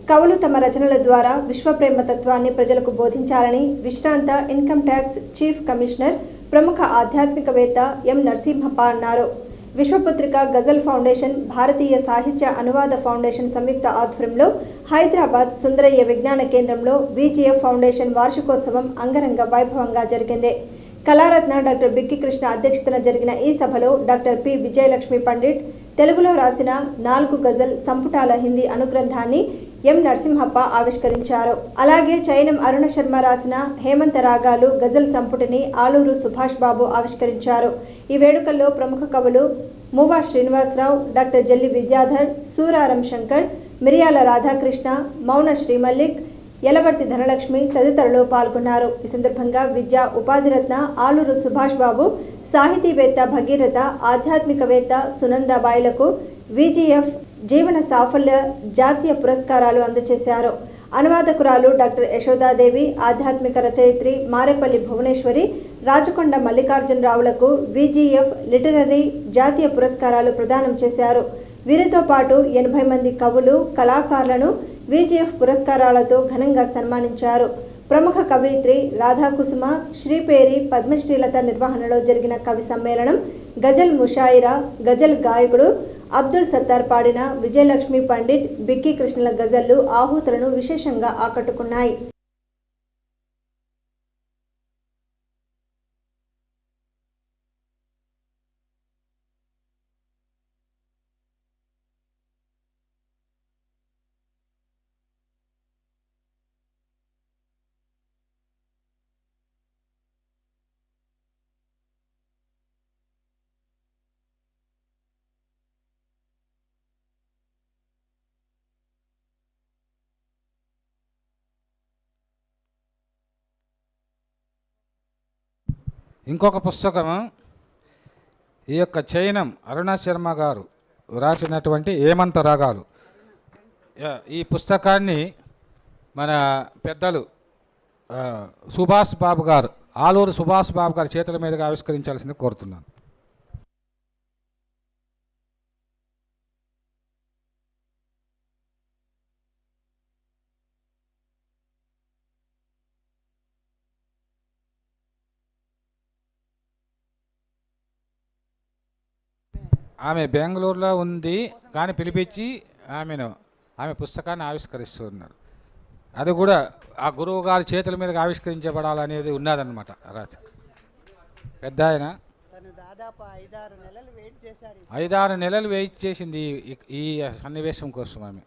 కవులు తమ రచనల ద్వారా విశ్వప్రేమ తత్వాన్ని ప్రజలకు బోధించాలని విశ్రాంత ఇన్కమ్ ట్యాక్స్ చీఫ్ కమిషనర్ ప్రముఖ ఆధ్యాత్మికవేత్త ఎం నరసింహప్ప అన్నారు. విశ్వపత్రిక గజల్ ఫౌండేషన్ భారతీయ సాహిత్య అనువాద ఫౌండేషన్ సంయుక్త ఆధ్వర్యంలో హైదరాబాద్ సుందరయ్య విజ్ఞాన కేంద్రంలో బీజీఎఫ్ ఫౌండేషన్ వార్షికోత్సవం అంగరంగ వైభవంగా జరిగింది. కళారత్న డాక్టర్ బిక్కి కృష్ణ అధ్యక్షతన జరిగిన ఈ సభలో డాక్టర్ పి విజయలక్ష్మి పండిట్ తెలుగులో రాసిన నాలుగు గజల్ సంపుటాల హిందీ అనుగ్రంథాన్ని ఎం నరసింహప్ప ఆవిష్కరించారు. అలాగే చైనం అరుణ శర్మ రాసిన హేమంత రాగాలు గజల్ సంపుటిని ఆలూరు సుభాష్ బాబు ఆవిష్కరించారు. ఈ వేడుకల్లో ప్రముఖ కవులు మూవా శ్రీనివాసరావు డాక్టర్ జల్లి విద్యాధర్ సూరారం శంకర్ మిరియాల రాధాకృష్ణ మౌన శ్రీమల్లిక్ యలవర్తి ధనలక్ష్మి తదితరులు పాల్గొన్నారు. ఈ సందర్భంగా విద్యా ఉపాధిరత్న ఆలూరు సుభాష్ బాబు సాహితీవేత్త భగీరథ ఆధ్యాత్మికవేత్త సునందాబాయిలకు విజిఎఫ్ జీవన సాఫల్య జాతీయ పురస్కారాలు అందజేశారు అనువాదకురాలు డాక్టర్ యశోదాదేవి ఆధ్యాత్మిక రచయిత్రి మారేపల్లి భువనేశ్వరి రాచకొండ మల్లికార్జునరావులకు విజిఎఫ్ లిటరరీ జాతీయ పురస్కారాలు ప్రదానం చేశారు. వీరితో పాటు ఎనభై మంది కవులు కళాకారులను విజిఎఫ్ పురస్కారాలతో ఘనంగా సన్మానించారు. ప్రముఖ కవయిత్రి రాధాకుసుమ శ్రీపేరి పద్మశ్రీలత నిర్వహణలో జరిగిన కవి సమ్మేళనం గజల్ ముషాయిరా గజల్ గాయకుడు అబ్దుల్ సత్తార్ పాడిన విజయలక్ష్మి పండిట్ బిక్కి కృష్ణల గజల్లు ఆహూతులను విశేషంగా ఆకట్టుకున్నాయి. ఇంకొక పుస్తకం ఈ యొక్క చైనం అరుణ శర్మ గారు రాసినటువంటి ఏమంత రాగాలు. ఈ పుస్తకాన్ని మన పెద్దలు సుభాష్ బాబు గారు ఆలూరు సుభాష్ బాబు గారి చేతుల మీదుగా ఆవిష్కరించాల్సింది కోరుతున్నాను. ఆమె బెంగళూరులో ఉంది కానీ పిలిపించి ఆమెను ఆమె పుస్తకాన్ని ఆవిష్కరిస్తున్నారు. అది కూడా ఆ గురువు గారి చేతుల మీదుగా ఆవిష్కరించబడాలనేది ఉన్నదన్నమాట రాజ. పెద్ద ఆయన. తను దాదాపు ఐదారు నెలలు వెయిట్ చేశారు. ఐదారు నెలలు వెయిట్ చేసింది ఈ సన్నివేశం కోసం ఆమె.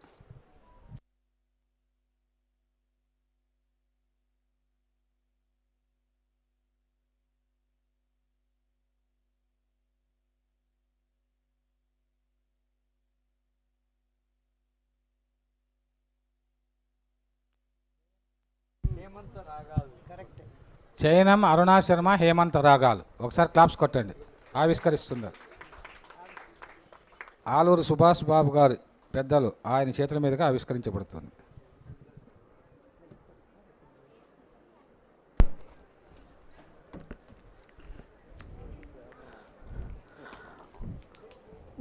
చైనం అరుణా శర్మ హేమంత్ రాగాలు. ఒకసారి క్లాప్స్ కొట్టండి. ఆవిష్కరిస్తున్నారు. ఆలూరు సుభాష్ బాబు గారు పెద్దలు ఆయన చేతుల మీదుగా ఆవిష్కరించబడుతుంది.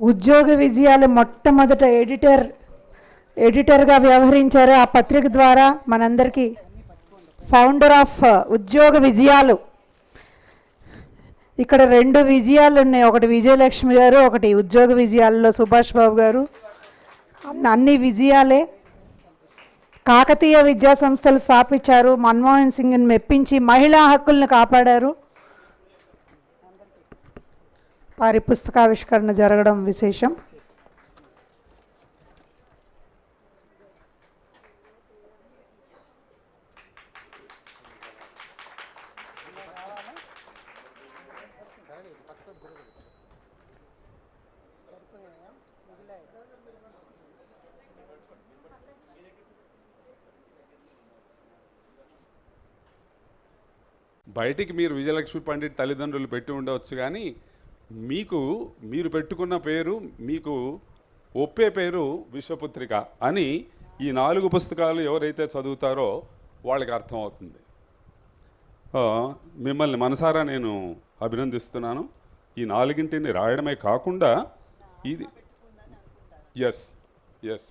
ఉద్యోగ విజయాలు మొట్టమొదట ఎడిటర్ ఎడిటర్గా వ్యవహరించారు ఆ పత్రిక ద్వారా మనందరికీ. ఫౌండర్ ఆఫ్ uh, ఉద్యోగ విజయాలు. ఇక్కడ రెండు విజయాలు ఉన్నాయి. ఒకటి విజయలక్ష్మి గారు ఒకటి ఉద్యోగ విజయాల్లో సుభాష్ బాబు గారు. అన్ని- విజయాలే. కాకతీయ విద్యా సంస్థలు స్థాపించారు. మన్మోహన్ సింగ్ని మెప్పించి మహిళా హక్కులను కాపాడారు. వారి పుస్తకావిష్కరణ జరగడం విశేషం. బయటికి మీరు విజయలక్ష్మి పండిట్ తల్లిదండ్రులు పెట్టి ఉండవచ్చు కానీ మీకు మీరు పెట్టుకున్న పేరు మీకు ఒప్పే పేరు విశ్వపుత్రిక అని ఈ నాలుగు పుస్తకాలు ఎవరైతే చదువుతారో వాళ్ళకి అర్థమవుతుంది మిమ్మల్ని మనసారా నేను అభినందిస్తున్నాను. ఈ నాలుగింటిని రాయడమే కాకుండా ఇది S S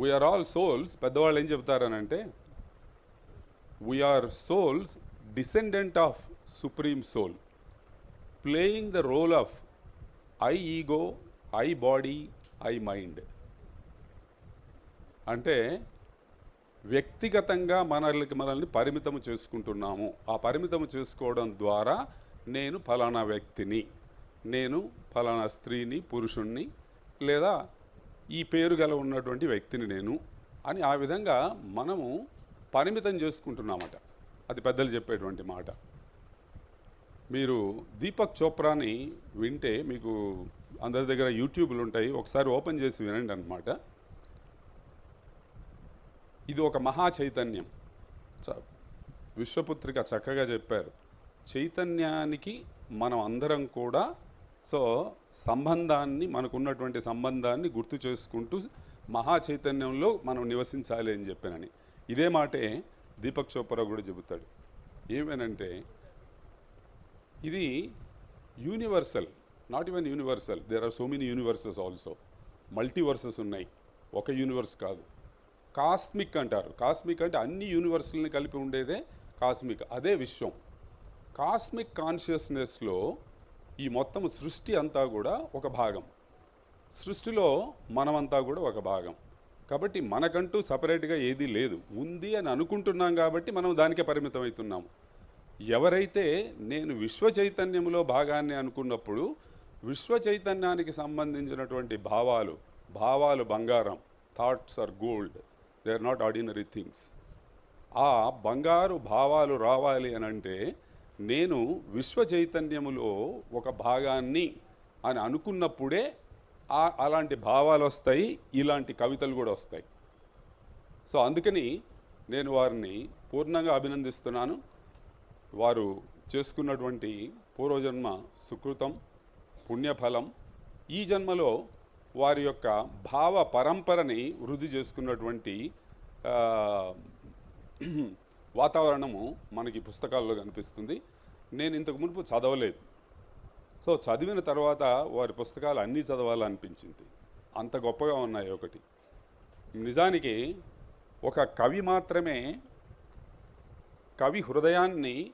we are all souls పెద్దవాళ్ళు ఏం చెప్తారనంటే we are souls descendant of supreme soul playing the role of I ego I body I mind అంటే వ్యక్తిగతంగా మనల్ని మనల్ని పరిమితం చేసుకుంటున్నాము. ఆ పరిమితం చేసుకోవడం ద్వారా నేను ఫలానా వ్యక్తిని నేను ఫలానా స్త్రీని పురుషుణ్ణి లేదా ఈ పేరు గల ఉన్నటువంటి వ్యక్తిని నేను అని ఆ విధంగా మనము పరిమితం చేసుకుంటున్నామట. అది పెద్దలు చెప్పేటువంటి మాట. మీరు దీపక్ చోప్రాని వింటే మీకు అందరి దగ్గర యూట్యూబ్లు ఉంటాయి ఒకసారి ఓపెన్ చేసి వినండి అనమాట ఇది ఒక మహా చైతన్యం. విశ్వపుత్రిక చక్కగా చెప్పారు. చైతన్యానికి మనం అందరం కూడా సో సంబంధాన్ని మనకున్నటువంటి సంబంధాన్ని గుర్తు చేసుకుంటూ మహా చైతన్యంలో మనం నివసించాలి అని చెప్పానని. ఇదే మాటే దీపక్ చోప్రా కూడా చెబుతాడు. ఏమేనంటే ఇది universal not even universal there are so many universes also multiverses ఉన్నాయి. ఒక యూనివర్స్ కాదు. కాస్మిక్ అంటారు. కాస్మిక్ అంటే అన్ని యూనివర్సల్ని కలిపి ఉండేదే కాస్మిక్. అదే విశ్వం. కాస్మిక్ కాన్షియస్నెస్లో ఈ మొత్తం సృష్టి అంతా కూడా ఒక భాగం. సృష్టిలో మనమంతా కూడా ఒక భాగం. కాబట్టి మనకంటూ సపరేట్గా ఏదీ లేదు. ఉంది అని అనుకుంటున్నాం కాబట్టి మనం దానికే పరిమితం అవుతున్నాము ఎవరైతే నేను విశ్వ చైతన్యంలో భాగాన్ని అనుకున్నప్పుడు విశ్వ చైతన్యానికి సంబంధించినటువంటి భావాలు భావాలు బంగారం thoughts are gold they are not ordinary things ఆ బంగారు భావాలు రావాలి అని అంటే నేను విశ్వ చైతన్యములో ఒక భాగాన్ని అని అనుకున్నప్పుడే అలాంటి భావాలు వస్తాయి ఇలాంటి కవితలు కూడా వస్తాయి. సో అందుకని నేను వారిని పూర్ణంగా అభినందిస్తున్నాను. వారు చేసుకున్నటువంటి పూర్వజన్మ సుకృతం పుణ్యఫలం ఈ జన్మలో వారి యొక్క భావ పరంపరని వృద్ధి చేసుకున్నటువంటి వాతావరణము మనకి పుస్తకాల్లో కనిపిస్తుంది. నేను ఇంతకు మునుపు చదవలేదు. సో చదివిన తర్వాత వారి పుస్తకాలు అన్నీ చదవాలనిపించింది. అంత గొప్పగా ఉన్నాయి ఒకటి. నిజానికి ఒక కవి మాత్రమే కవి హృదయాన్ని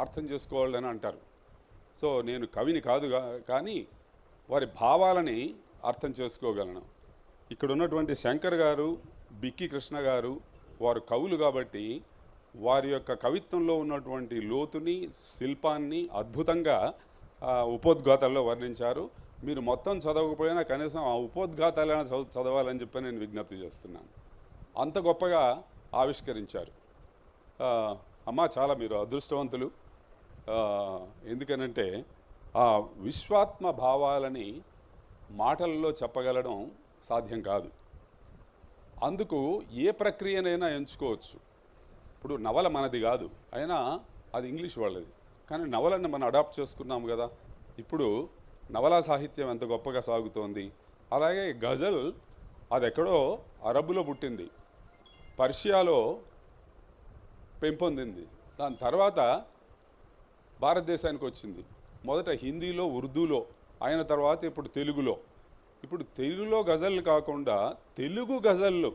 అర్థం చేసుకోవాలని అంటారు. సో నేను కవిని కాదుగా కానీ వారి భావాలని అర్థం చేసుకోగలను. ఇక్కడ ఉన్నటువంటి శంకర్ గారు బిక్కి కృష్ణ గారు వారు కవులు కాబట్టి వారి యొక్క కవిత్వంలో ఉన్నటువంటి లోతుని శిల్పాన్ని అద్భుతంగా ఉపోద్ఘాతాల్లో వర్ణించారు. మీరు మొత్తం చదవకపోయినా కనీసం ఆ ఉపోద్ఘాతాలైనా చదువు చదవాలని చెప్పి నేను విజ్ఞప్తి చేస్తున్నాను. అంత గొప్పగా ఆవిష్కరించారు. అమ్మ చాలా మీరు అదృష్టవంతులు. ఎందుకనంటే ఆ విశ్వాత్మ భావాలని మాటల్లో చెప్పగలడం సాధ్యం కాదు. అందుకు ఏ ప్రక్రియనైనా ఎంచుకోవచ్చు. ఇప్పుడు నవల మనది కాదు. అయినా అది ఇంగ్లీష్ వాళ్ళది. కానీ నవలని మనం అడాప్ట్ చేసుకున్నాం కదా. ఇప్పుడు నవలా సాహిత్యం ఎంత గొప్పగా సాగుతోంది. అలాగే గజల్ అది ఎక్కడో అరబ్బులో పుట్టింది. పర్షియాలో పెంపొందింది. దాని తర్వాత భారతదేశానికి వచ్చింది మొదట హిందీలో ఉర్దూలో అయిన తర్వాత ఇప్పుడు తెలుగులో. ఇప్పుడు తెలుగులో గజల్ కాకుండా తెలుగు గజళ్ళు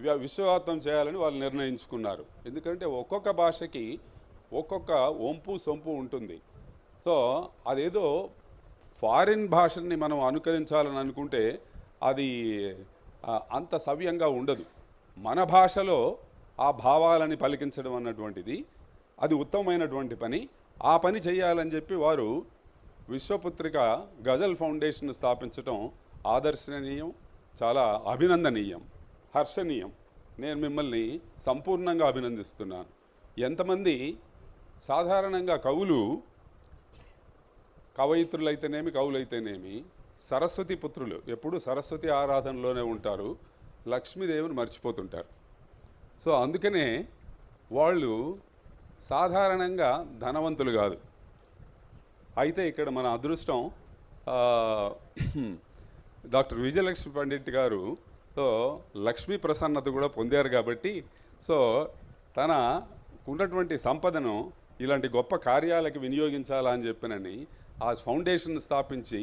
విశ్వవ్యాప్తం చేయాలని వాళ్ళు నిర్ణయించుకున్నారు. ఎందుకంటే ఒక్కొక్క భాషకి ఒక్కొక్క ఒంపు సొంపు ఉంటుంది. సో అదేదో ఫారిన్ భాషని మనం అనుకరించాలని అనుకుంటే అది అంత సవ్యంగా ఉండదు. మన భాషలో ఆ భావాలని పలికించడం అన్నటువంటిది అది ఉత్తమమైనటువంటి పని. ఆ పని చేయాలని చెప్పి వారు విశ్వపుత్రిక గజల్ ఫౌండేషన్ స్థాపించడం ఆదర్శనీయం చాలా అభినందనీయం. హర్షణీయం. నేను మిమ్మల్ని సంపూర్ణంగా అభినందిస్తున్నాను. ఎంతమంది సాధారణంగా కవులు కవయిత్రులైతేనేమి కవులైతేనేమి సరస్వతి పుత్రులు ఎప్పుడు సరస్వతి ఆరాధనలోనే ఉంటారు లక్ష్మీదేవిని మర్చిపోతుంటారు. సో అందుకనే వాళ్ళు సాధారణంగా ధనవంతులు కాదు. అయితే ఇక్కడ మన అదృష్టం డాక్టర్ విజయలక్ష్మి పండిట్ గారు సో లక్ష్మీ ప్రసన్నత కూడా పొందారు కాబట్టి సో తన ఉన్నటువంటి సంపదను ఇలాంటి గొప్ప కార్యాలకు వినియోగించాలని చెప్పినని ఆ ఫౌండేషన్ స్థాపించి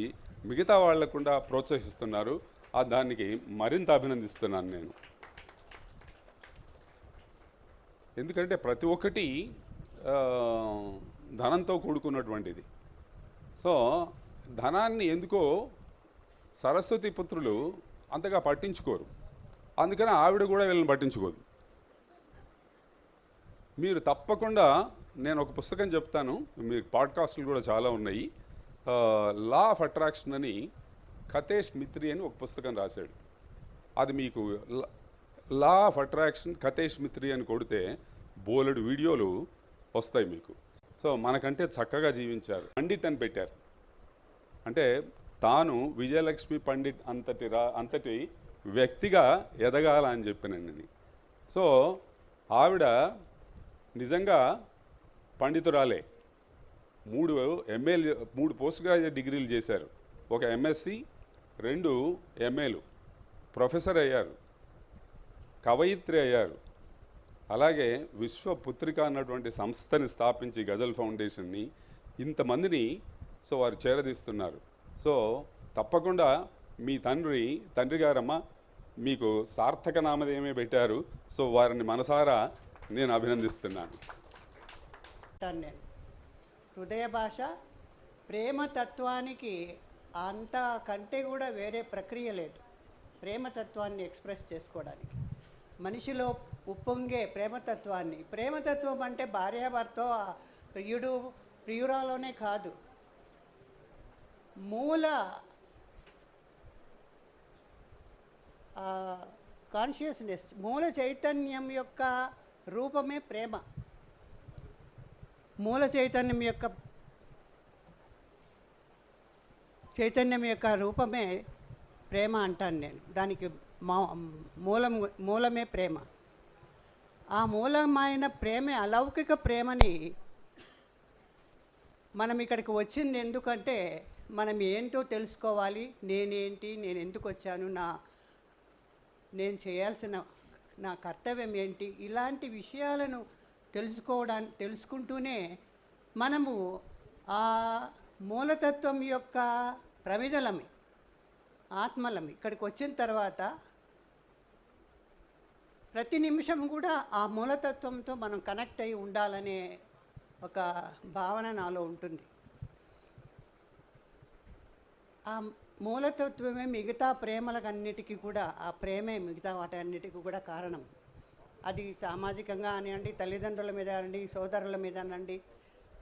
మిగతా వాళ్ళకుండా ప్రోత్సహిస్తున్నారు. ఆ దానికి మరింత అభినందిస్తున్నాను నేను. ఎందుకంటే ప్రతి ఒక్కటి ధనంతో కూడుకున్నటువంటిది. సో ధనాన్ని ఎందుకో సరస్వతి పుత్రులు అంతగా పట్టించుకోరు. అందుకని ఆవిడ కూడా వీళ్ళని పట్టించుకోదు. మీరు తప్పకుండా నేను ఒక పుస్తకం చెప్తాను. మీ పాడ్కాస్ట్లు కూడా చాలా ఉన్నాయి. లా ఆఫ్ అట్రాక్షన్ అని కతేష్ మిత్రి అని ఒక పుస్తకం రాశాడు. అది మీకు లా ఆఫ్ అట్రాక్షన్ కతేష్ మిత్రి అని కొడితే బోలెడు వీడియోలు వస్తాయి మీకు. సో మనకంటే చక్కగా జీవించారు. పండిట్ అని పెట్టారు. అంటే తాను విజయలక్ష్మి పండిట్ అంతటి రా అంతటి వ్యక్తిగా ఎదగాల అని చెప్పినండి సో ఆవిడ నిజంగా పండితురాలే. మూడు ఎంఏలు మూడు పోస్ట్ గ్రాడ్యుయేట్ డిగ్రీలు చేశారు. ఒక ఎంఎస్సి రెండు ఎంఏలు. ప్రొఫెసర్ అయ్యారు. కవయిత్రి అయ్యారు. అలాగే విశ్వపుత్రిక అన్నటువంటి సంస్థని స్థాపించి గజల్ ఫౌండేషన్ని ఇంతమందిని సో వారు చేరదీస్తున్నారు. సో తప్పకుండా మీ తండ్రి తండ్రి గారమ్మ మీకు సార్థక నామధేయమే పెట్టారు. సో వారిని మనసారా నేను అభినందిస్తున్నాను. నేను హృదయ భాష ప్రేమ తత్వానికి అంత కంటే కూడా వేరే ప్రక్రియ లేదు. ప్రేమతత్వాన్ని ఎక్స్ప్రెస్ చేసుకోవడానికి. మనిషిలో ఉప్పొంగే ప్రేమతత్వాన్ని ప్రేమతత్వం అంటే భార్యాభర్త ప్రియుడు ప్రియురాలోనే కాదు. మూల కాన్షియస్నెస్ మూల చైతన్యం యొక్క రూపమే ప్రేమ. మూల చైతన్యం యొక్క చైతన్యం యొక్క రూపమే ప్రేమ అంటాను నేను. దానికి మూలం మూలమే ప్రేమ. ఆ మూలమైన ప్రేమే అలౌకిక ప్రేమని మనం ఇక్కడికి వచ్చింది ఎందుకంటే మనం ఏంటో తెలుసుకోవాలి నేనేంటి నేను ఎందుకు వచ్చాను నా నేను చేయాల్సిన నా కర్తవ్యం ఏంటి ఇలాంటి విషయాలను తెలుసుకోవడానికి తెలుసుకుంటూనే మనము ఆ మూలతత్వం యొక్క ప్రమిదలమి ఆత్మలమి ఇక్కడికి వచ్చిన తర్వాత ప్రతి నిమిషం కూడా ఆ మూలతత్వంతో మనం కనెక్ట్ అయి ఉండాలనే ఒక భావన నాలో ఉంటుంది. ఆ మూలతత్వమే మిగతా ప్రేమలకన్నిటికీ కూడా ఆ ప్రేమే మిగతా వాటన్నిటికీ కూడా కారణం. అది సామాజికంగా అనివ్వండి తల్లిదండ్రుల మీద అనండి సోదరుల మీద అనండి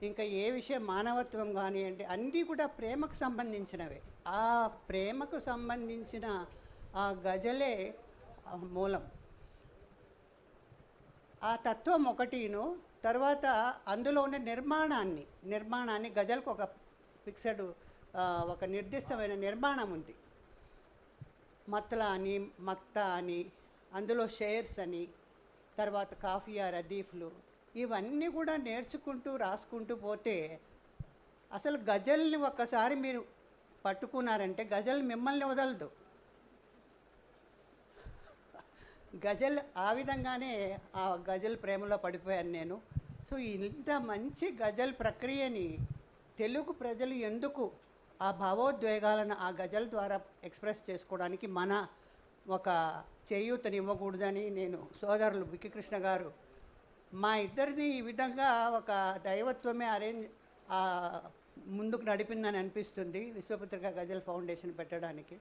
ఇంకా ఏ విషయం మానవత్వం కానివ్వండి అన్నీ కూడా ప్రేమకు సంబంధించినవే. ఆ ప్రేమకు సంబంధించిన ఆ గజలే మూలం. ఆ తత్వం ఒకటిను తర్వాత అందులో ఉన్న నిర్మాణాన్ని నిర్మాణాన్ని గజలకు ఒక ఫిక్సెడ్ ఒక నిర్దిష్టమైన నిర్మాణం ఉంది. మత్లా అని మత్తా అని అందులో షేర్స్ అని తర్వాత కాఫియా రదీఫ్లు ఇవన్నీ కూడా నేర్చుకుంటూ రాసుకుంటూ పోతే అసలు గజల్ని ఒక్కసారి మీరు పట్టుకున్నారంటే గజల్ మిమ్మల్ని వదలదు. గజల్ ఆ విధంగానే ఆ గజల్ ప్రేమలో పడిపోయాను నేను. సో ఇంత మంచి గజల్ ప్రక్రియని తెలుగు ప్రజలు ఎందుకు ఆ భావోద్వేగాలను ఆ గజల్ ద్వారా ఎక్స్ప్రెస్ చేసుకోవడానికి మన ఒక చేయూతని ఇవ్వకూడదని నేను సోదరులు వికి కృష్ణ గారు మా ఇద్దరిని ఈ విధంగా ఒక దైవత్వమే అరేంజ్ ముందుకు నడిపిందని అనిపిస్తుంది విశ్వపుత్రిక గజల్ ఫౌండేషన్ పెట్టడానికి.